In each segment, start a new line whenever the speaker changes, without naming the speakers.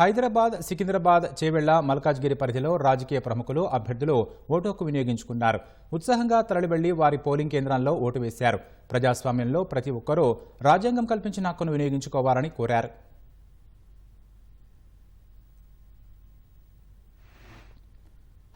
హైదరాబాద్ సికింద్రాబాద్ చేవెళ్ళ మల్కాజ్గిరి పరిధిలో రాజకీయ ప్రముఖులు అభ్యర్థులు ఓటు హక్కు వినియోగించుకున్నారు. ఉత్సాహంగా తరలివెళ్ళి వారి పోలింగ్ కేంద్రాల్లో ఓటు వేశారు. ప్రజాస్వామ్యంలో ప్రతి ఒక్కరూ రాజ్యాంగం కల్పించిన హక్కును వినియోగించుకోవాలని కోరారు.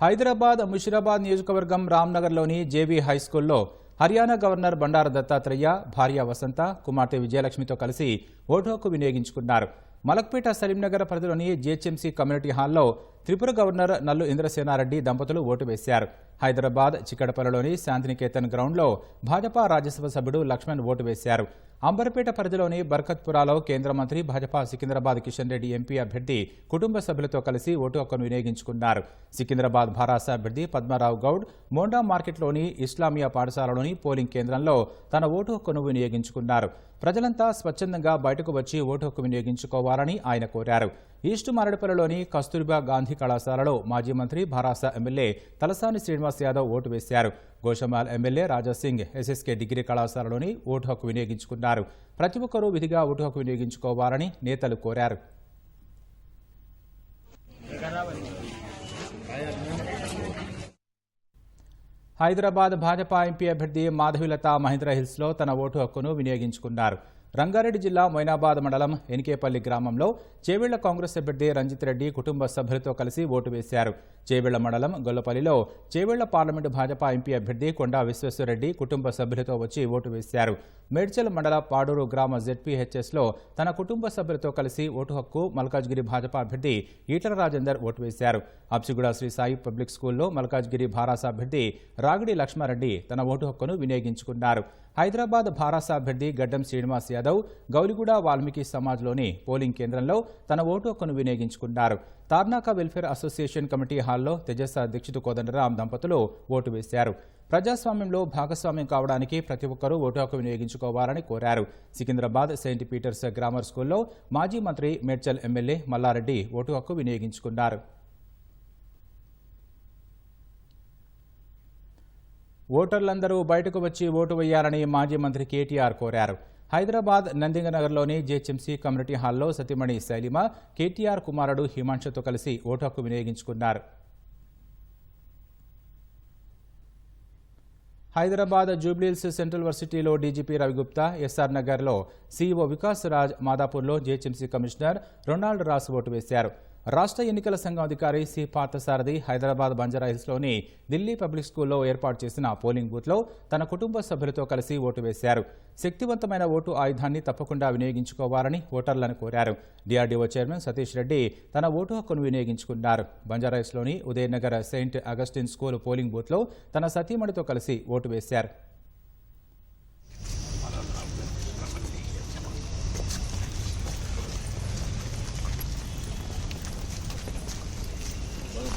హైదరాబాద్ ముషిరాబాద్ నియోజకవర్గం రామ్నగర్లోని జేవీ హైస్కూల్లో హర్యానా గవర్నర్ బండారు దత్తాత్రేయ భార్య వసంత కుమార్తె విజయలక్ష్మితో కలిసి ఓటు హక్కు వినియోగించుకున్నారు. మలక్పేట సలీంనగర్ పరిధిలోని జీహెచ్ఎంసీ కమ్యూనిటీ హాల్లో త్రిపుర గవర్నర్ నల్లు ఇంద్రసేనారెడ్డి దంపతులు ఓటు వేశారు. హైదరాబాద్ చిక్కడపల్లిలోని శాంతినికేతన్ గ్రౌండ్లో భాజపా రాజ్యసభ సభ్యుడు లక్ష్మణ్ ఓటు వేశారు. అంబర్పేట పరిధిలోని బర్కత్పురాలో కేంద్ర మంత్రి భాజపా సికింద్రాబాద్ కిషన్ రెడ్డి ఎంపీ అభ్యర్థి కుటుంబ సభ్యులతో కలిసి ఓటు హక్కును వినియోగించుకున్నారు. సికింద్రాబాద్ భారాస అభ్యర్థి పద్మారావు గౌడ్ మోండా మార్కెట్లోని ఇస్లామియా పాఠశాలలోని పోలింగ్ కేంద్రంలో తన ఓటు హక్కును వినియోగించుకున్నారు. ప్రజలంతా స్వచ్ఛందంగా బయటకు వచ్చి ఓటు హక్కు ఇవ్వాలని ఆయన కోరారు. ఈస్ట్ మారడపల్లిలోని కస్తూర్బా గాంధీ కళాశాలలో మాజీ మంత్రి భారాస ఎమ్మెల్యే తలసాని శ్రీనివాస్ యాదవ్ ఓటు వేశారు. Goshamahal MLA Raja Singh SSK degree కళాశాలలోని vote హక్కు వినియోగించుకున్నారు. ప్రతి ఒక్కరూ విధిగా ఓటు హక్కు వినియోగించుకోవాలని నేతలు కోరారు. హైదరాబాద్ భాజపా ఎంపీ అభ్యర్థి మాధవిలత మహేంద్ర హిల్స్లో తన ఓటు హక్కును వినియోగించుకున్నారు. రంగారెడ్డి జిల్లా మొయినాబాద్ మండలం ఎనికేపల్లి గ్రామంలో చేవీళ్ళ కాంగ్రెస్ అభ్యర్థి రంజిత్ రెడ్డి కుటుంబ సభ్యులతో కలిసి ఓటు వేశారు. చేవెళ్ళ మండలం గొల్లపల్లిలో చేవెళ్ళ పార్లమెంటు భాజపా ఎంపీ అభ్యర్థి కొండా విశ్వేశ్వరరెడ్డి కుటుంబ సభ్యులతో వచ్చి ఓటు వేశారు. మేడ్చల్ మండల పాడూరు గ్రామ జెడ్పీహెచ్ఎస్లో తన కుటుంబ సభ్యులతో కలిసి ఓటు హక్కు మల్కాజ్గిరి భాజపా అభ్యర్థి ఈటల రాజేందర్ ఓటు వేశారు. అప్సిగూడ శ్రీ సాయి పబ్లిక్ స్కూల్లో మల్కాజ్గిరి భారాస అభ్యర్థి రాగిడి లక్ష్మారెడ్డి తన ఓటు హక్కును వినియోగించుకున్నారు. హైదరాబాద్ భారాస అభ్యర్థి గడ్డం శ్రీనివాస్ యాదవ్ గౌలిగూడ వాల్మీకి సమాజ్లోని పోలింగ్ కేంద్రంలో తన ఓటు హక్కును వినియోగించుకున్నారు. తార్నాక వెల్ఫేర్ అసోసియేషన్ కమిటీ హాల్లో తెజస్స దీక్షిత్ కోదండరాం దంపతులు ఓటు వేశారు. ప్రజాస్వామ్యంలో భాగస్వామ్యం కావడానికి ప్రతి ఒక్కరూ ఓటు హక్కు వినియోగించుకోవాలని కోరారు. సికింద్రాబాద్ సెయింట్ పీటర్స్ గ్రామర్ స్కూల్లో మాజీ మంత్రి మేడ్చల్ ఎమ్మెల్యే మల్లారెడ్డి ఓటు హక్కు వినియోగించుకున్నారు. ఓటర్లందరూ బయటకు వచ్చి ఓటు వేయాలని మాజీ మంత్రి కేటీఆర్ కోరారు. హైదరాబాద్ నందింగనగర్లోని జేహెచ్ఎంసీ కమ్యూనిటీ హాల్లో సతీమణి శైలిమ కేటీఆర్ కుమారుడు హిమాంశుతో కలిసి ఓటు హక్కు వినియోగించుకున్నారు. హైదరాబాద్ జూబ్లీహిల్స్ సెంట్రల్ వర్సిటీలో డీజీపీ రవిగుప్తా ఎస్ఆర్ నగర్లో సీఈఓ వికాస్ రాజ్ మాదాపూర్లో GHMC commissioner Ronald Ross vote వేశారు. రాష్ట్ర ఎన్నికల సంఘం అధికారి సి. పార్థసారథి హైదరాబాద్ బంజారాహిల్స్లోని ఢిల్లీ పబ్లిక్ స్కూల్లో ఏర్పాటు చేసిన పోలింగ్ బూత్లో తన కుటుంబ సభ్యులతో కలిసి ఓటు వేశారు. శక్తివంతమైన ఓటు ఆయుధాన్ని తప్పకుండా వినియోగించుకోవాలని ఓటర్లను కోరారు. డిఆర్డీఓ చైర్మన్ సతీష్ రెడ్డి తన ఓటు హక్కును వినియోగించుకున్నారు. బంజారాహిల్స్లోని Udayanagar saint Augustine school polling బూత్లో తన సతీమణితో కలిసి ఓటు వేశారు.